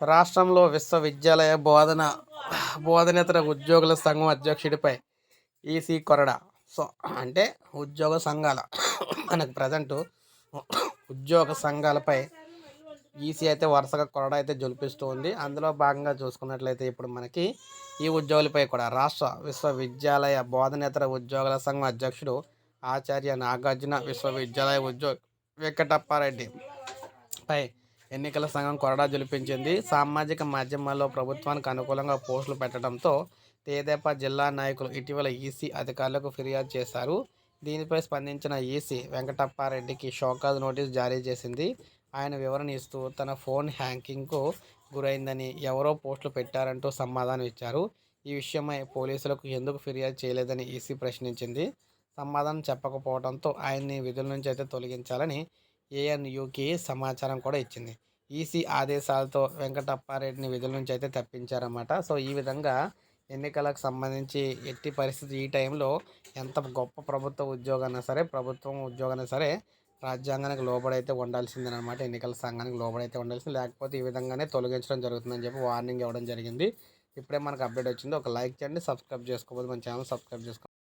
రాష్ట్రంలో విశ్వవిద్యాలయ బోధన బోధనేతర ఉద్యోగుల సంఘం అధ్యక్షుడిపై ఈసీ కొరడ. సో అంటే ఉద్యోగ సంఘాల మనకు ప్రజెంట్ ఉద్యోగ సంఘాలపై ఈసీ అయితే వరుసగా కొరడ అయితే జొలిపిస్తూ ఉంది అందులో భాగంగా చూసుకున్నట్లయితే ఇప్పుడు మనకి ఈ ఉద్యోగులపై కూడా రాష్ట్ర విశ్వవిద్యాలయ బోధనేతర ఉద్యోగుల సంఘం అధ్యక్షుడు ఆచార్య నాగార్జున విశ్వవిద్యాలయ ఉద్యోగ వెంకటప్పారెడ్డి పై ఎన్నికల సంఘం కొరడా జులిపించింది. సామాజిక మాధ్యమాల్లో ప్రభుత్వానికి అనుకూలంగా పోస్టులు పెట్టడంతో తేదేపా జిల్లా నాయకులు ఇటీవల ఈసీ అధికారులకు ఫిర్యాదు చేశారు. దీనిపై స్పందించిన ఈసీ వెంకటప్పారెడ్డికి షోకాజ్ నోటీస్ జారీ చేసింది. ఆయన వివరణ ఇస్తూ తన ఫోన్ హ్యాంకింగ్కు గురైందని ఎవరో పోస్టులు పెట్టారంటూ సమాధానం ఇచ్చారు. ఈ విషయమై పోలీసులకు ఎందుకు ఫిర్యాదు చేయలేదని ఈసీ ప్రశ్నించింది. సమాధానం చెప్పకపోవడంతో ఆయన్ని విధుల నుంచి అయితే తొలగించాలని ఏఎన్యూకి సమాచారం కూడా ఇచ్చింది. ఈసీ ఆదేశాలతో వెంకటప్పారెడ్డిని విధుల నుంచి అయితే తప్పించారన్నమాట. సో ఈ విధంగా ఎన్నికలకు సంబంధించి ఎట్టి పరిస్థితి ఈ టైంలో ఎంత గొప్ప ప్రభుత్వ ఉద్యోగమైనా సరే ప్రభుత్వం ఉద్యోగమైనా సరే రాజ్యాంగానికి లోబడైతే ఉండాల్సిందనమాట ఎన్నికల సంఘానికి లోబడైతే ఉండాల్సింది. లేకపోతే ఈ విధంగానే తొలగించడం జరుగుతుందని చెప్పి వార్నింగ్ ఇవ్వడం జరిగింది. ఇప్పుడే మనకు అప్డేట్ వచ్చింది. ఒక లైక్ చేయండి సబ్స్క్రైబ్ చేసుకోబోదు మన ఛానల్ సబ్స్క్రైబ్ చేసుకోండి